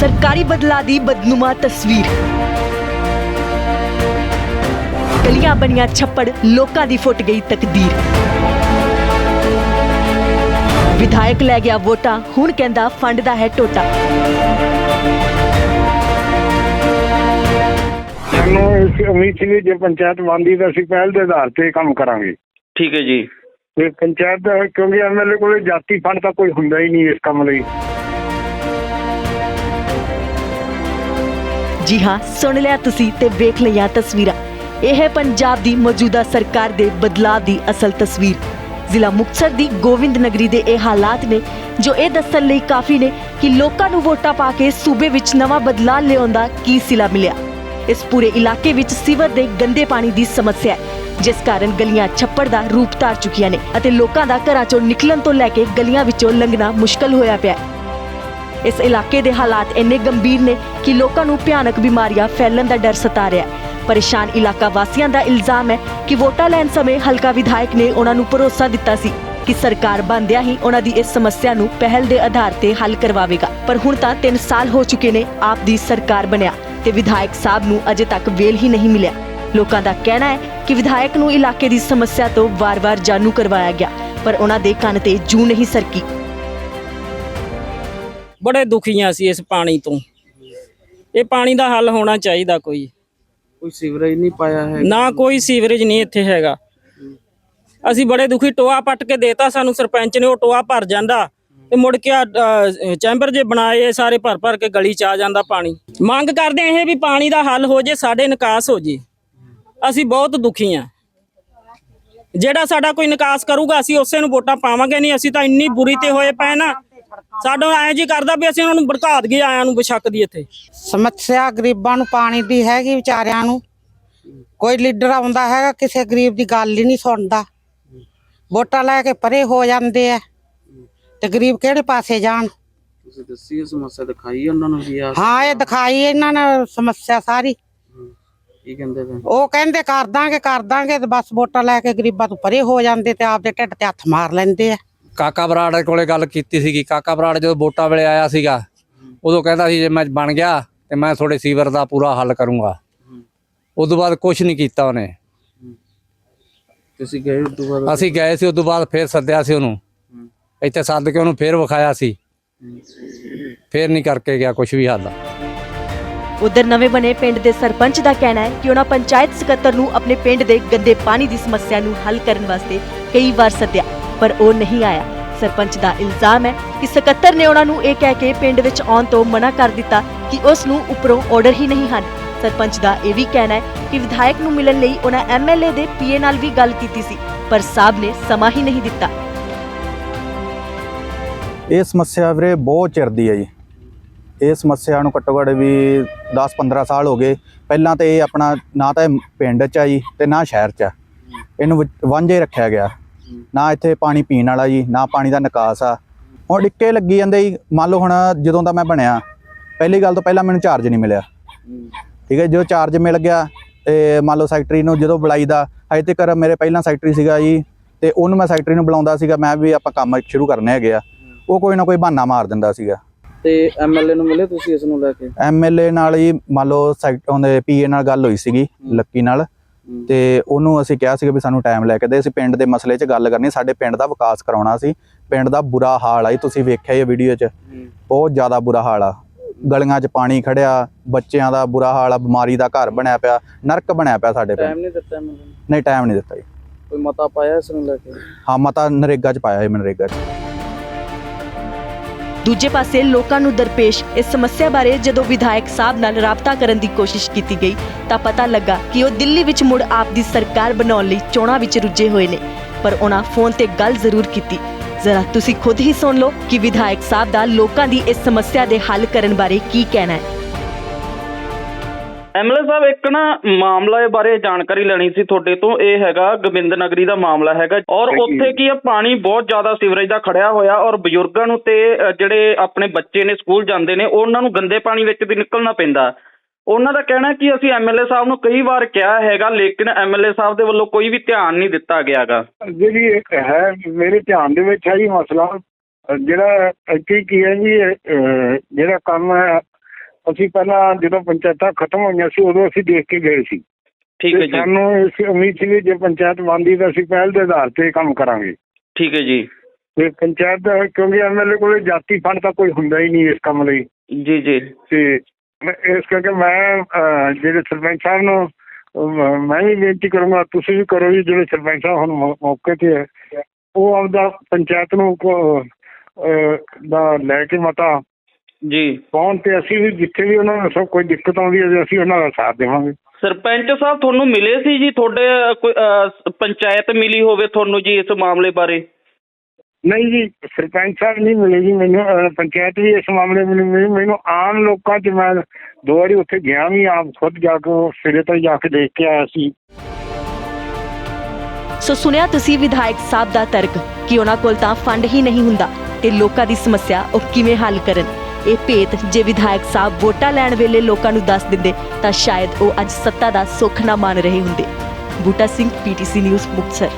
ਸਰਕਾਰੀ ਬਦਲਾ ਦੀ ਬਦਨੁਮਾ ਤਸਵੀਰ। ਗਲੀਆਂ ਬਣੀਆਂ ਛੱਪੜ ਲੋਕਾਂ ਦੀ ਫੁੱਟ ਗਈ ਤਕਦੀਰ। ਵਿਧਾਇਕ ਲੈ ਗਿਆ ਵੋਟਾਂ ਹੁਣ ਕਹਿੰਦਾ ਫੰਡ ਦਾ ਹੈ ਟੋਟਾ। ਸਾਨੂੰ ਇਸ ਉਮੀਦ ਸੀ ਵੀ ਜੇ ਪੰਚਾਇਤ ਬਣਦੀ ਤਾਂ ਅਸੀਂ ਪਹਿਲ ਦੇ ਆਧਾਰ ਤੇ ਕੰਮ ਕਰਾਂਗੇ। ਠੀਕ ਹੈ ਜੀ। ਤੇ ਪੰਚਾਇਤ ਦਾ ਕਿਉਂਕਿ ਐਮਐਲਏ ਕੋਲੇ ਜਾਤੀ ਫੰਡ ਤਾਂ ਕੋਈ ਹੁੰਦਾ ਹੀ ਨਹੀਂ ਇਸ ਕੰਮ ਲਈ। ਜੀ ਹਾਂ, ਸੁਣ ਲਿਆ ਤੁਸੀਂ ਤੇ ਵੇਖ ਲਿਆ ਤਸਵੀਰਾਂ। ਇਹ ਪੰਜਾਬ ਦੀ ਮੌਜੂਦਾ ਸਰਕਾਰ ਦੇ ਬਦਲਾਅ ਦੀ ਅਸਲ ਤਸਵੀਰ। ਜ਼ਿਲ੍ਹਾ ਮੁਕਤਸਰ ਦੀ ਗੋਬਿੰਦ ਨਗਰੀ ਦੇ ਇਹ ਹਾਲਾਤ ਨੇ, ਜੋ ਇਹ ਦੱਸਣ ਲਈ ਕਾਫੀ ਨੇ ਕਿ ਲੋਕਾਂ ਨੂੰ ਵੋਟਾਂ ਪਾ ਕੇ ਸੂਬੇ ਵਿੱਚ ਨਵਾਂ ਬਦਲਾਅ ਲਿਆਉਣ ਦਾ ਕੀ ਸਿਲਾ ਮਿਲਿਆ। ਇਸ ਪੂਰੇ ਇਲਾਕੇ ਵਿੱਚ ਸੀਵਰ ਦੇ ਗੰਦੇ ਪਾਣੀ ਦੀ ਸਮੱਸਿਆ ਹੈ, ਜਿਸ ਕਾਰਨ ਗਲੀਆਂ ਛੱਪੜ ਦਾ ਰੂਪ ਧਾਰ ਚੁੱਕੀਆਂ ਨੇ ਅਤੇ ਲੋਕਾਂ ਦਾ ਘਰਾਂ ਚੋਂ ਨਿਕਲਣ ਤੋਂ ਲੈ ਕੇ ਗਲੀਆਂ ਵਿੱਚੋਂ ਲੰਘਣਾ ਮੁਸ਼ਕਲ ਹੋਇਆ ਪਿਆ ਹੈ। ਇਸ ਇਲਾਕੇ ਦੇ ਹਾਲਾਤ ਇੰਨੇ ਗੰਭੀਰ ਨੇ ਕਿ ਲੋਕਾਂ ਨੂੰ ਭਿਆਨਕ ਬਿਮਾਰੀਆਂ ਫੈਲਣ ਦਾ ਡਰ ਸਤਾ ਰਿਹਾ ਹੈ। ਪਰੇਸ਼ਾਨ ਇਲਾਕਾ ਵਾਸੀਆਂ ਦਾ ਇਲਜ਼ਾਮ ਹੈ ਕਿ ਵੋਟਾਂ ਲੈਣ ਸਮੇਂ ਹਲਕਾ ਵਿਧਾਇਕ ਨੇ ਉਹਨਾਂ ਨੂੰ ਭਰੋਸਾ ਦਿੱਤਾ ਸੀ ਕਿ ਸਰਕਾਰ ਬਣਦਿਆਂ ਹੀ ਉਹਨਾਂ ਦੀ ਇਸ ਸਮੱਸਿਆ ਨੂੰ ਪਹਿਲ ਦੇ ਆਧਾਰ ਤੇ ਹੱਲ ਕਰਵਾਵੇਗਾ। ਪਰ ਹੁਣ ਤਾਂ 3 ਸਾਲ ਹੋ ਚੁੱਕੇ ਨੇ ਆਪ ਦੀ ਸਰਕਾਰ ਬਣਿਆ ਤੇ ਵਿਧਾਇਕ ਸਾਹਿਬ ਨੂੰ ਅਜੇ ਤੱਕ ਵੇਲ ਹੀ ਨਹੀਂ ਮਿਲਿਆ। ਲੋਕਾਂ ਦਾ ਕਹਿਣਾ ਹੈ ਕਿ ਵਿਧਾਇਕ ਨੂੰ ਇਲਾਕੇ ਦੀ ਸਮੱਸਿਆ ਤੋਂ ਵਾਰ-ਵਾਰ ਜਾਣੂ ਕਰਵਾਇਆ ਗਿਆ, ਪਰ ਉਹਨਾਂ ਦੇ ਕੰਨ ਤੇ ਜੂ ਨਹੀਂ ਸਰਕੀ। ਬੜੇ ਦੁਖੀਆਂ ਸੀ ਇਸ ਪਾਣੀ ਤੋਂ। ਇਹ ਪਾਣੀ ਦਾ ਹੱਲ ਹੋਣਾ ਚਾਹੀਦਾ ਕੋਈ। ਕੋਈ ਸੀਵਰੇਜ ਨਹੀਂ ਪਾਇਆ ਹੈ? ਨਾ ਕੋਈ ਸੀਵਰੇਜ ਨਹੀਂ ਇੱਥੇ ਹੈਗਾ। ਅਸੀਂ ਬੜੇ ਦੁਖੀ ਟੋਆ ਪੱਟ ਕੇ ਦੇਤਾ ਸਾਨੂੰ ਸਰਪੰਚ ਨੇ ਉਹ ਟੋਆ ਭਰ ਜਾਂਦਾ ਤੇ ਮੁੜ ਕੇ ਚੈਂਬਰ ਜੇ ਬਣਾਏ ਇਹ ਸਾਰੇ ਭਰ ਭਰ ਕੇ ਗਲੀ ਚ ਆ ਜਾਂਦਾ ਪਾਣੀ। ਮੰਗ ਕਰਦੇ ਆ ਇਹ ਵੀ ਪਾਣੀ ਦਾ ਹੱਲ ਹੋ ਜੇ ਸਾਡੇ ਨਿਕਾਸ ਹੋ ਜੇ। ਅਸੀਂ ਬਹੁਤ ਦੁਖੀ ਆ ਜਿਹੜਾ ਸਾਡਾ ਕੋਈ ਨਿਕਾਸ ਕਰੂਗਾ ਅਸੀਂ ਉਸੇ ਨੂੰ ਵੋਟਾਂ ਪਾਵਾਂਗੇ ਨਹੀਂ ਅਸੀਂ ਤਾਂ ਇੰਨੀ ਬੁਰੀ ਤੇ ਹੋਏ ਪਏ ਨਾ। ਸਾਡਾ ਐਂ ਜੀ ਕਰਦਾ ਵੀ ਅਸੀਂ ਉਹਨਾਂ ਨੂੰ ਭੜਕਾ ਦਈਏ ਆਇਆਂ ਨੂੰ ਬਸ਼ੱਕ ਦੀ ਇੱਥੇ। ਸਮੱਸਿਆ ਗਰੀਬਾਂ ਨੂੰ ਪਾਣੀ ਦੀ ਹੈਗੀ ਵਿਚਾਰਿਆਂ ਨੂੰ। ਕੋਈ ਲੀਡਰ ਆਉਂਦਾ ਹੈਗਾ ਕਿਸੇ ਗਰੀਬ ਦੀ ਗੱਲ ਹੀ ਨਹੀਂ ਸੁਣਦਾ। ਵੋਟਾਂ ਲੈ ਕੇ ਪਰੇ ਹੋ ਜਾਂਦੇ ਆ। ਤੇ ਗਰੀਬ ਕਿਹੜੇ ਪਾਸੇ ਜਾਣ? ਤੁਸੀਂ ਦੱਸੀ ਸਮੱਸਿਆ ਦਿਖਾਈ ਉਹਨਾਂ ਨੂੰ ਵੀ ਆ ਹਾਂ ਇਹ ਦਿਖਾਈ ਇਹਨਾਂ ਨੇ ਸਮੱਸਿਆ ਸਾਰੀ। ਕੀ ਕਹਿੰਦੇ ਉਹ ਕਹਿੰਦੇ ਕਰ ਦਾਂਗੇ ਕਰ ਦਾਂਗੇ ਤੇ ਬਸ ਵੋਟਾਂ ਲੈ ਕੇ ਗਰੀਬਾਂ ਤੋਂ ਪਰੇ ਹੋ ਜਾਂਦੇ ਤੇ ਆਪਦੇ ਢਿੱਡ ਤੇ ਹੱਥ ਮਾਰ ਲੈਂਦੇ ਆ। ਕਾਕਾ ਬਰਾੜ ਕੋਲੇ ਗੱਲ ਕੀਤੀ ਸੀਗੀ। ਕਾਕਾ ਬਰਾੜ ਜਦੋਂ ਵੋਟਾਂ ਵੇਲੇ ਆਇਆ ਸੀਗਾ ਉਦੋਂ ਕਹਿੰਦਾ ਸੀ ਜੇ ਮੈਂ ਬਣ ਗਿਆ ਤੇ ਮੈਂ ਤੁਹਾਡੇ ਸੀਵਰ ਦਾ ਪੂਰਾ ਹੱਲ ਕਰੂੰਗਾ। ਉਦੋਂ ਬਾਅਦ ਕੁਝ ਨਹੀਂ ਕੀਤਾ ਉਹਨੇ। ਤੁਸੀਂ ਗਏ ਤੋਂ ਬਾਅਦ? ਅਸੀਂ ਗਏ ਸੀ ਉਦੋਂ ਬਾਅਦ ਫੇਰ ਸੱਦਿਆ ਸੀ ਉਹਨੂੰ। ਇੱਥੇ ਸੱਦ ਕੇ ਉਹਨੂੰ ਫੇਰ ਵਿਖਾਇਆ ਸੀ। ਫੇਰ ਨਹੀਂ ਕਰਕੇ ਗਿਆ ਕੁਝ ਵੀ ਹੱਲ। ਉਧਰ ਨਵੇਂ ਬਣੇ ਪਿੰਡ ਦੇ ਸਰਪੰਚ ਦਾ ਕਹਿਣਾ ਹੈ ਕਿ ਉਹਨਾਂ ਪੰਚਾਇਤ ਸਕੱਤਰ ਨੂੰ ਆਪਣੇ ਪਿੰਡ ਦੇ ਗੰਦੇ ਪਾਣੀ ਦੀ ਸਮੱਸਿਆ ਨੂੰ ਹੱਲ ਕਰਨ ਵਾਸਤੇ ਕਈ ਵਾਰ ਸੱਦਿਆ। ਪਰ ਉਹ ਨਹੀਂ ਆਇਆ। ਸਰਪੰਚ ਦਾ ਇਲਜ਼ਾਮ ਹੈ ਕਿ ਸਕੱਤਰ ਨੇ ਉਹਨਾਂ ਨੂੰ ਇਹ ਕਹਿ ਕੇ ਪਿੰਡ ਵਿੱਚ ਆਉਣ ਤੋਂ ਮਨਾ ਕਰ ਦਿੱਤਾ ਕਿ ਉਸ ਨੂੰ ਉੱਪਰੋਂ ਆਰਡਰ ਹੀ ਨਹੀਂ ਹਨ। ਸਰਪੰਚ ਦਾ ਇਹ ਵੀ ਕਹਿਣਾ ਹੈ ਕਿ ਵਿਧਾਇਕ ਨੂੰ ਮਿਲਣ ਲਈ ਉਹਨਾਂ ਐਮਐਲਏ ਦੇ ਪੀਏ ਨਾਲ ਵੀ ਗੱਲ ਕੀਤੀ ਸੀ, ਪਰ ਸਾਹਿਬ ਨੇ ਸਮਾਂ ਹੀ ਨਹੀਂ ਦਿੱਤਾ। ਇਹ ਸਮੱਸਿਆ ਵੀਰੇ ਬਹੁਤ ਚਿਰ ਦੀ ਹੈ ਜੀ। ਇਹ ਸਮੱਸਿਆ ਨੂੰ ਘੱਟੋ ਘੱਟ ਵੀ 10-15 ਸਾਲ ਹੋ ਗਏ। ਪਹਿਲਾਂ ਤੇ ਇਹ ਆਪਣਾ ਨਾ ਤਾਂ ਇਹ ਪਿੰਡ 'ਚ ਆ ਜੀ ਤੇ ਨਾ ਸ਼ਹਿਰ 'ਚ ਆ। ਇਹਨੂੰ ਵਾਂਝੇ ਰੱਖਿਆ ਗਿਆ। ਨਾ ਇੱਥੇ ਪਾਣੀ ਪੀਣ ਵਾਲਾ ਜੀ ਨਾ ਪਾਣੀ ਦਾ ਨਿਕਾਸ ਆ। ਹੁਣ ਡਿੱਕੇ ਲੱਗੀ ਜਾਂਦੇ ਜੀ। ਮੰਨ ਲਓ ਹੁਣ ਜਦੋਂ ਦਾ ਮੈਂ ਬਣਿਆ ਪਹਿਲੀ ਗੱਲ ਤੋਂ ਪਹਿਲਾਂ ਮੈਨੂੰ ਚਾਰਜ ਨਹੀਂ ਮਿਲਿਆ। ਠੀਕ ਹੈ ਜਦੋਂ ਚਾਰਜ ਮਿਲ ਗਿਆ ਤੇ ਮੰਨ ਲਓ ਸੈਕਟਰੀ ਨੂੰ ਜਦੋਂ ਬੁਲਾਈਦਾ ਅਜੇ ਤੱਕ ਮੇਰੇ ਪਹਿਲਾਂ ਸੈਕਟਰੀ ਸੀਗਾ ਜੀ ਤੇ ਉਹਨੂੰ ਮੈਂ ਸੈਕਟਰੀ ਨੂੰ ਬੁਲਾਉਂਦਾ ਸੀਗਾ ਮੈਂ ਵੀ ਆਪਾਂ ਕੰਮ ਸ਼ੁਰੂ ਕਰਨੇ ਹੈਗੇ ਆ। ਉਹ ਕੋਈ ਨਾ ਕੋਈ ਬਹਾਨਾ ਮਾਰ ਦਿੰਦਾ ਸੀਗਾ। ਤੇ ਐਮਐਲਏ ਨੂੰ ਮਿਲੇ ਤੁਸੀਂ ਇਸ ਨੂੰ ਲੈ ਕੇ? ਐਮਐਲਏ ਨਾਲ ਹੀ ਮੰਨ ਲਓ ਸੈਕਟ ਉਹਦੇ ਪੀਏ ਨਾਲ ਗੱਲ ਹੋਈ ਸੀਗੀ ਲੱਕੀ ਨਾਲ। ਤੇ ਉਹਨੂੰ ਅਸੀਂ ਕਿਹਾ ਸੀਗਾ ਵੀ ਸਾਨੂੰ ਟਾਈਮ ਲੈ ਕੇ ਦੇ ਅਸੀਂ ਪਿੰਡ ਦੇ ਮਸਲੇ 'ਚ ਗੱਲ ਕਰਨੀ ਸਾਡੇ ਪਿੰਡ ਦਾ ਵਿਕਾਸ ਕਰਾਉਣਾ ਸੀ ਪਿੰਡ ਦਾ ਬੁਰਾ ਹਾਲ ਆ ਜੀ ਤੁਸੀਂ ਵੇਖਿਆ ਹੀ ਵੀਡੀਓ 'ਚ ਬਹੁਤ ਜ਼ਿਆਦਾ ਬੁਰਾ ਹਾਲ ਆ। ਗਲੀਆਂ 'ਚ ਪਾਣੀ ਖੜਿਆ ਬੱਚਿਆਂ ਦਾ ਬੁਰਾ ਹਾਲ ਆ ਬਿਮਾਰੀ ਦਾ ਘਰ ਬਣਿਆ ਪਿਆ ਨਰਕ ਬਣਿਆ ਪਿਆ ਸਾਡੇ ਟਾਈਮ ਪਿੰਡ ਨਹੀਂ ਦਿੱਤਾ ਐਮਐਲਏ ਨੂੰ। ਨਹੀਂ ਟਾਈਮ ਨਹੀਂ ਦਿੱਤਾ ਜੀ। ਕੋਈ ਮਤਾ ਪਾਇਆ ਇਸ ਨੂੰ ਲੈ ਕੇ? ਹਾਂ ਮਤਾ ਨਰੇਗਾ 'ਚ ਪਾਇਆ ਹੈ ਮਨਰੇਗਾ 'ਚ। ਦੂਜੇ ਪਾਸੇ ਲੋਕਾਂ ਨੂੰ ਦਰਪੇਸ਼ ਇਸ ਸਮੱਸਿਆ ਬਾਰੇ ਜਦੋਂ ਵਿਧਾਇਕ ਸਾਹਿਬ ਨਾਲ ਰਾਬਤਾ ਕਰਨ ਦੀ ਕੋਸ਼ਿਸ਼ ਕੀਤੀ ਗਈ ਤਾਂ ਪਤਾ ਲੱਗਾ ਕਿ ਉਹ ਦਿੱਲੀ ਵਿੱਚ ਮੁੜ ਆਪ ਦੀ ਸਰਕਾਰ ਬਣਾਉਣ ਲਈ ਚੋਣਾਂ ਵਿੱਚ ਰੁੱਝੇ ਹੋਏ ਨੇ। ਪਰ ਉਹਨਾਂ ਫੋਨ ਤੇ ਗੱਲ ਜ਼ਰੂਰ ਕੀਤੀ। ਜ਼ਰਾ ਤੁਸੀਂ ਖੁਦ ਹੀ ਸੁਣ ਲਓ ਕਿ ਵਿਧਾਇਕ ਸਾਹਿਬ ਦਾ ਲੋਕਾਂ ਦੀ ਇਸ ਸਮੱਸਿਆ ਦੇ ਹੱਲ ਕਰਨ ਬਾਰੇ ਕੀ ਕਹਿਣਾ ਹੈ। ਐਮਐਲਏ ਸਾਹਿਬ ਇੱਕ ਨਾ ਮਾਮਲਾ ਬਾਰੇ ਜਾਣਕਾਰੀ ਲੈਣੀ ਸੀ ਤੁਹਾਡੇ ਤੋਂ। ਇਹ ਹੈਗਾ ਗੋਬਿੰਦ ਨਗਰੀ ਦਾ ਮਾਮਲਾ ਹੈਗਾ। ਔਰ। ਉੱਥੇ ਕੀ ਆ ਪਾਣੀ ਬਹੁਤ ਜ਼ਿਆਦਾ ਸੀਵਰੇਜ ਦਾ ਖੜਿਆ ਹੋਇਆ ਔਰ ਬਜ਼ੁਰਗਾਂ ਨੂੰ ਤੇ ਜਿਹੜੇ ਆਪਣੇ ਬੱਚੇ ਨੇ ਸਕੂਲ ਜਾਂਦੇ ਨੇ ਉਹਨਾਂ ਨੂੰ ਗੰਦੇ ਪਾਣੀ ਵਿੱਚ ਦੀ ਨਿਕਲਣਾ ਪੈਂਦਾ। ਉਹਨਾਂ ਦਾ ਕਹਿਣਾ ਕਿ ਅਸੀਂ ਐਮਐਲਏ ਸਾਹਿਬ ਨੂੰ ਕਈ ਵਾਰ ਕਿਹਾ ਹੈਗਾ ਲੇਕਿਨ ਐਮਐਲਏ ਸਾਹਿਬ ਦੇ ਵੱਲੋਂ ਕੋਈ ਵੀ ਧਿਆਨ ਨਹੀਂ ਦਿੱਤਾ ਗਿਆਗਾ ਜਿਹੜੀ ਇੱਕ ਹੈ ਮੇਰੇ ਧਿਆਨ ਦੇ ਵਿੱਚ ਹੈ ਜੀ ਮਸਲਾ। ਜਿਹੜਾ ਕੀ ਕੀ ਹੈ ਜੀ ਜਿਹੜਾ ਕੰਮ ਹੈ ਅਸੀਂ ਪਹਿਲਾਂ ਜਦੋਂ ਪੰਚਾਇਤਾਂ ਖਤਮ ਹੋਈਆਂ ਸੀ ਉਦੋਂ ਅਸੀਂ ਦੇਖ ਕੇ ਗਏ ਸੀ। ਠੀਕ ਹੈ ਜੀ। ਸਾਨੂੰ ਇਸ ਉਮੀਦ ਸੀ ਵੀ ਜੇ ਪੰਚਾਇਤ ਬਣਦੀ ਤਾਂ ਅਸੀਂ ਪਹਿਲ ਦੇ ਆਧਾਰ ਤੇ ਕੰਮ ਕਰਾਂਗੇ। ਠੀਕ ਹੈ ਜੀ। ਤੇ ਪੰਚਾਇਤ ਦਾ ਕਿਉਂਕਿ ਐਮਐਲਏ ਕੋਲੇ ਜਾਤੀ ਫੰਡ ਤਾਂ ਕੋਈ ਹੁੰਦਾ ਹੀ ਨਹੀਂ ਇਸ ਕੰਮ ਲਈ। ਜੀ ਜੀ। ਤੇ ਮੈਂ- ਇਸ ਕਰਕੇ ਮੈਂ ਜਿਹੜੇ ਸਰਪੰਚ ਸਾਹਿਬ ਨੂੰ ਮੈਂ ਵੀ ਬੇਨਤੀ ਕਰੂੰਗਾ ਤੁਸੀਂ ਵੀ ਕਰੋ ਜੀ ਜਿਹੜੇ ਸਰਪੰਚ ਸਾਹਿਬ ਹੁਣ ਮੌਕੇ ਤੇ ਹੈ। ਉਹ ਆਪਦਾ ਪੰਚਾਇਤ ਨੂੰ ਦਾ ਲੈ ਕੇ ਮਤਾ ਜੀ। ਪਾਉਣ ਤੇ ਅਸੀਂ ਵੀ ਜਿੱਥੇ ਵੀ ਉਹਨਾਂ ਨੂੰ ਸਭ ਕੋਈ ਦਿੱਕਤ ਆਉਂਦੀ ਹੈ ਅਸੀਂ ਉਹਨਾਂ ਦਾ ਸਾਥ ਦੇਵਾਂਗੇ। ਸਰਪੰਚ ਸਾਹਿਬ ਤੁਹਾਨੂੰ ਮਿਲੇ ਸੀ ਜੀ? ਤੁਹਾਡੇ ਕੋਈ ਪੰਚਾਇਤ ਮਿਲੀ ਹੋਵੇ ਤੁਹਾਨੂੰ ਜੀ ਇਸ ਮਾਮਲੇ ਬਾਰੇ? ਨਹੀਂ ਜੀ ਸਰਪੰਚ ਸਾਹਿਬ ਨਹੀਂ ਮਿਲੇ ਜੀ ਮੈਨੂੰ ਅਹ, ਪੰਚਾਇਤ ਵੀ ਇਸ ਮਾਮਲੇ ਵਿੱਚ ਨਹੀਂ ਮਿਲੀ। ਮੈਨੂੰ ਆਮ ਲੋਕਾਂ 'ਚ ਮੈਂ ਦੋ ਵਾਰੀ ਉੱਥੇ ਗਿਆ ਵੀ ਆਪ ਖੁਦ ਜਾ ਕੇ ਉਹ ਸਿਰੇ ਤੋਂ ਜਾ ਕੇ ਦੇਖ ਕੇ ਆਇਆ ਸੀ। ਸੋ ਸੁਣਿਆ ਤੁਸੀਂ ਵਿਧਾਇਕ ਸਾਹਿਬ ਦਾ ਤਰਕ ਕਿ ਉਹਨਾਂ ਕੋਲ ਤਾਂ ਫੰਡ ਹੀ ਨਹੀਂ ਹੁੰਦਾ ਤੇ ਲੋਕਾਂ ਦੀ ਸਮੱਸਿਆ ਉਹ ਕਿਵੇਂ ਹੱਲ ਕਰਨ? ਇਹ ਭੇਤ ਜੇ ਵਿਧਾਇਕ ਸਾਹਿਬ ਵੋਟਾਂ ਲੈਣ ਵੇਲੇ ਲੋਕਾਂ ਨੂੰ ਦੱਸ ਦਿੰਦੇ, ਤਾਂ ਸ਼ਾਇਦ ਉਹ ਅੱਜ ਸੱਤਾ ਦਾ ਸੁੱਖ ਨਾ ਮਾਣ ਰਹੇ ਹੁੰਦੇ। Boota Singh PTC news Muktsar.